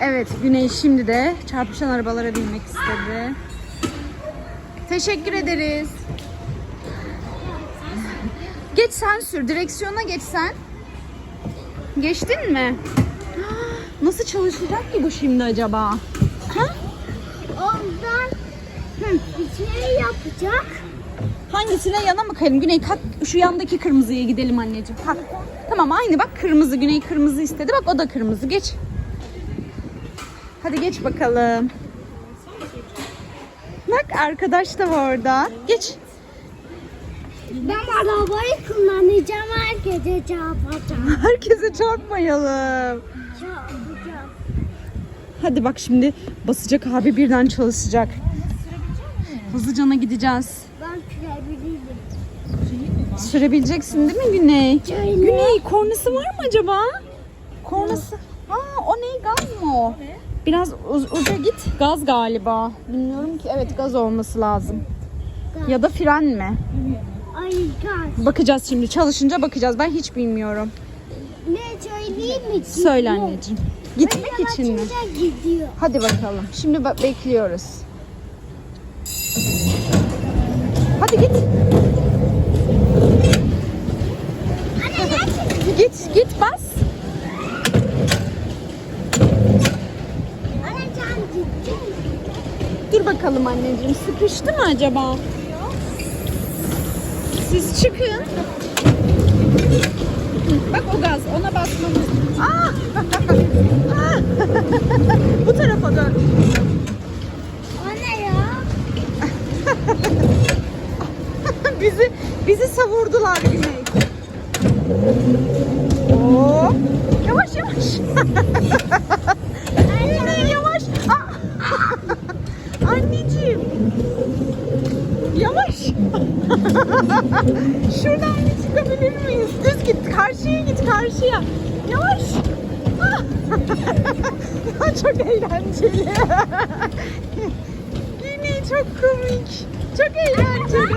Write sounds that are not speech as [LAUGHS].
Evet Güney şimdi de çarpışan arabalara binmek istedi. Teşekkür ederiz. Geç sen sür. Direksiyona geç sen. Geçtin mi? Nasıl çalışacak ki bu şimdi acaba? Ha? Ondan şey yapacak. Hangisine yana mı kayalım? Güney kalk şu yandaki kırmızıya gidelim anneciğim. Kalk. Tamam aynı bak kırmızı. Güney kırmızı istedi. Bak o da kırmızı. Geç. Hadi geç bakalım. Bak arkadaş da var orada. Geç. Ben arabayı kullanacağım. Herkese çarpacağım. [LAUGHS] Herkese çarpmayalım. Çarpacağım. Hadi bak şimdi basacak abi birden çalışacak. Hızlıcana gideceğiz. Ben sürebilirim. Sürebileceksin değil mi Güney? Şöyle. Güney kornası var mı acaba? Kornası. Aa o ne gaz mı o? Biraz uz- uca git. Gaz galiba. Bilmiyorum ki. Evet gaz olması lazım. Ya da fren mi? Ay gaz. Bakacağız şimdi. Çalışınca bakacağız. Ben hiç bilmiyorum. Ne söyleyeyim mi? Söyle anneciğim. Gitmek için mi? gidiyor. Hadi bakalım. Şimdi bak- bekliyoruz. Hadi git. git git bas. Bakalım anneciğim. Sıkıştı mı acaba? Siz çıkın. Bak o gaz. Ona basmamız. Aa! Aa! [LAUGHS] Bu tarafa dön. O ne ya? [LAUGHS] bizi bizi savurdular Güney. Oo. Yavaş yavaş. [LAUGHS] Güney yavaş. Aa. Anneciğim. Yavaş. [LAUGHS] Şuradan bir çıkabilir miyiz? Düz git. Karşıya git karşıya. Yavaş. Ah. [LAUGHS] Ya çok eğlenceli. [LAUGHS] Güney çok komik. Çok eğlenceli.